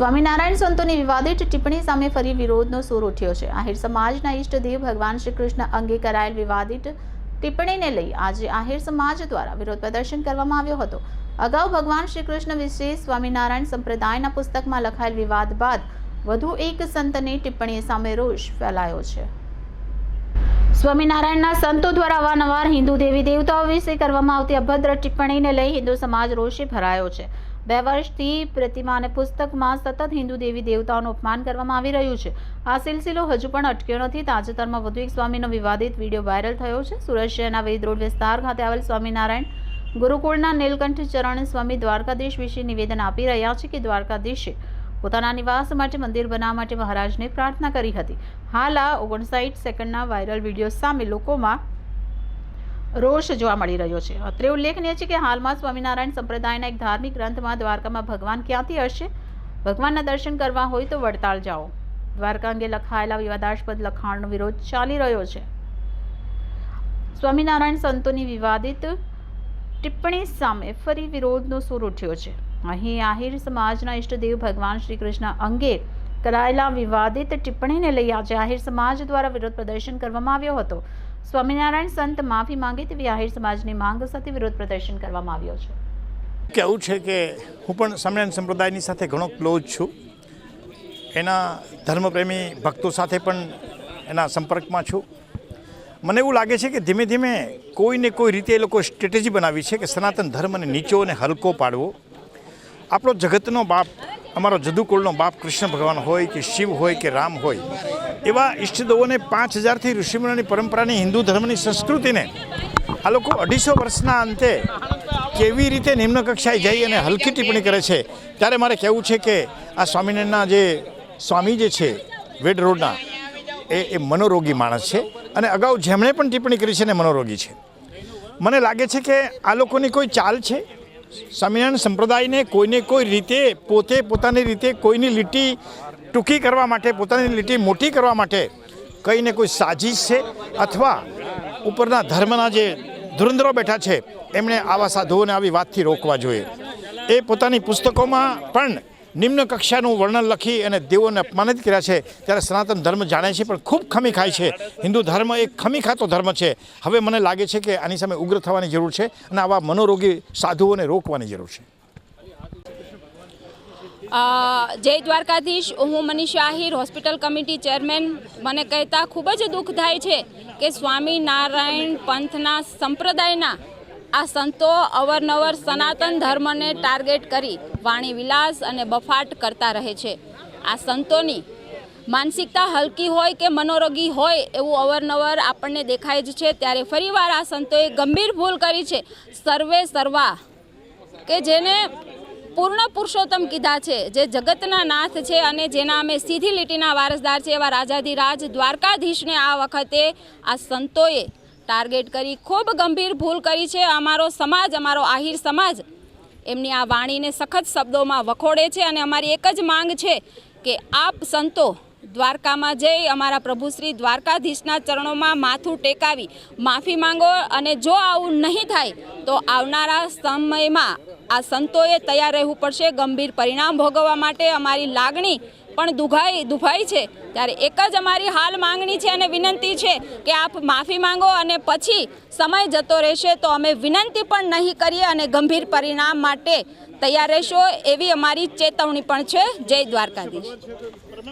સ્વામિનારાયણ સંતોની વિવાદિત ટિપ્પણી સામે ફરી વિરોધનો સૂર ઉઠ્યો છે. આહિર સમાજના ઈષ્ટદેવ ભગવાન શ્રી કૃષ્ણ અંગે કરાયેલ વિવાદિત ટિપ્પણીને લઈ આજે આહિર સમાજ દ્વારા વિરોધ પ્રદર્શન કરવામાં આવ્યો હતો. અગાઉ ભગવાન શ્રી કૃષ્ણ વિશે સ્વામિનારાયણ સંપ્રદાયના પુસ્તકમાં લખાયેલ વિવાદ બાદ વધુ એક સંતની ટિપ્પણી સામે રોષ ફેલાયો છે. સ્વામિનારાયણના સંતો દ્વારા અવારનવાર હિન્દુ દેવી દેવતાઓ વિશે કરવામાં આવતી અભદ્ર ટિપ્પણીને લઈ હિન્દુ સમાજ રોષે ભરાયો છે. બે વર્ષથી પ્રતિમા અને પુસ્તકમાં સતત હિન્દુ દેવી દેવતાઓનું અપમાન કરવામાં આવી રહ્યું છે. આ સિલસિલો હજુ પણ અટક્યો નથી. તાજેતરમાં વધુ એક સ્વામીનો વિવાદિત વીડિયો વાયરલ થયો છે. સુરત શહેરના વેદ વિસ્તાર ખાતે આવેલ સ્વામિનારાયણ ગુરુકુળના નીલકંઠ ચરણ સ્વામી દ્વારકાધીશ વિશે નિવેદન આપી રહ્યા છે કે દ્વારકાધીશે પોતાના નિવાસ માટે મંદિર બનાવવા માટે મહારાજને પ્રાર્થના કરી હતી. હાલ આ ઓગણસાઠ સેકન્ડના વાયરલ વીડિયો સામે લોકોમાં રોષ જોવા મળી રહ્યો છે. અત્રે ઉલ્લેખનીય છે કે હાલમાં સ્વામિનારાયણ સંપ્રદાયના એક ધાર્મિક ગ્રંથમાં દ્વારકામાં ભગવાન ક્યાંથી હશે? ભગવાનના દર્શન કરવા હોય તો વડતાલ જાઓ. દ્વારકા અંગે લખાયેલા વિવાદાસ્પદ લખાણનો વિરોધ ચાલી રહ્યો છે. સ્વામિનારાયણ સંતોની વિવાદિત ટિપ્પણી સામે ફરી વિરોધનો સૂર ઉઠ્યો છે. અહીં આહિર સમાજના ઈષ્ટદેવ ભગવાન શ્રી કૃષ્ણ અંગે કરાયેલા વિવાદિત ટિપ્પણીને લઈ આજે આહિર સમાજ દ્વારા વિરોધ પ્રદર્શન કરવામાં આવ્યો હતો. સ્વામિનારાયણ સંત માફી માંગે તેવી આહિર સમાજની માંગ સાથે વિરોધ પ્રદર્શન કરવામાં આવ્યો છે. કહેવું છે કે હું પણ સ્વામિનારાયણ સંપ્રદાયની સાથે ઘણો ક્લોઝ છું. એના ધર્મપ્રેમી ભક્તો સાથે પણ એના સંપર્કમાં છું. મને એવું લાગે છે કે ધીમે ધીમે કોઈને કોઈ રીતે એ લોકો સ્ટ્રેટેજી બનાવી છે કે સનાતન ધર્મને નીચો અને હલકો પાડવો. આપણો જગતનો બાપ અમારો જદુકુળનો બાપ કૃષ્ણ ભગવાન હોય કે શિવ હોય કે રામ હોય, એવા ઈષ્ટદેવોને પાંચ હજારથી ઋષિમુનિની પરંપરાની હિન્દુ ધર્મની સંસ્કૃતિને આ લોકો અઢીસો વર્ષના અંતે કેવી રીતે નિમ્ન કક્ષાએ જઈ અને હલકી ટિપ્પણી કરે છે? ત્યારે મારે કહેવું છે કે આ સ્વામિનારાયણના જે સ્વામી જે છે વેડ રોડના, એ એ મનોરોગી માણસ છે અને અગાઉ જેમણે પણ ટિપ્પણી કરી છે ને મનોરોગી છે. મને લાગે છે કે આ લોકોની કોઈ ચાલ છે? સ્વામિનારાયણ સંપ્રદાયને કોઈને કોઈ રીતે પોતે પોતાની રીતે કોઈની લીટી ટૂંકી કરવા માટે, પોતાની લીટી મોટી કરવા માટે કંઈને કોઈ સાજીશ છે? અથવા ઉપરના ધર્મના જે ધુરંધરો બેઠા છે, એમણે આવા સાધુઓને આવી વાતથી રોકવા જોઈએ. એ પોતાની પુસ્તકોમાં પણ નિમ્ન કક્ષાનું વર્ણન લખી અને દેવોને અપમાનિત કર્યા છે, ત્યારે સનાતન ધર્મ જાણે છે, પણ ખૂબ ખમી ખાય છે. હિન્દુ ધર્મ એક ખમી ખાતો ધર્મ છે. હવે મને લાગે છે કે આની સામે ઉગ્ર થવાની જરૂર છે અને આવા મનોરોગી સાધુઓને રોકવાની જરૂર છે. જય દ્વારકાધીશ. હું Manisha Ahir, hospital committee chairman. મને કહેતા ખૂબ જ દુઃખ થાય છે કે સ્વામિનારાયણ પંથના સંપ્રદાયના આ સંતો અવરનવર સનાતન ધર્મને ટાર્ગેટ કરી વાણી વિલાસ અને બફાટ કરતા રહે છે. આ સંતોની માનસિકતા હલકી હોય કે મનોરોગી હોય એવું અવરનવર આપણને દેખાય જ છે, ત્યારે ફરીવાર આ સંતોએ ગંભીર ભૂલ કરી છે. સર્વે સર્વા, કે જેને પૂર્ણ પુરુષોત્તમ કીધા છે, જે જગતના નાથ છે અને જેના અમે સીધી લીટીના વારસદાર છે એવા રાજાધિરાજ દ્વારકાધીશને આ વખતે આ સંતોએ ટાર્ગેટ કરી ખૂબ ગંભીર ભૂલ કરી છે. અમારો સમાજ, અમારો આહિર સમાજ એમની આ વાણીને સખત શબ્દોમાં વખોડે છે અને અમારી એક જ માંગ છે કે આપ સંતો દ્વારકામાં જઈ અમારા પ્રભુશ્રી દ્વારકાધીશના ચરણોમાં માથું ટેકાવી માફી માંગો અને જો આવું નહીં થાય તો આવનારા સમયમાં આ સંતોએ તૈયાર રહેવું પડશે. ગંભીર પરિણામ ભોગવવા માટે અમારી લાગણી પણ દુભાઈ દુભાઈ છે. ત્યારે એક જ અમારી હાલ માંગણી છે અને વિનંતી છે કે આપ માફી માંગો અને પછી સમય જતો રહેશે તો અમે વિનંતી પણ નહીં કરીએ અને ગંભીર પરિણામ માટે તૈયાર રહેશો એવી અમારી ચેતવણી પણ છે. જય દ્વારકાધીશ.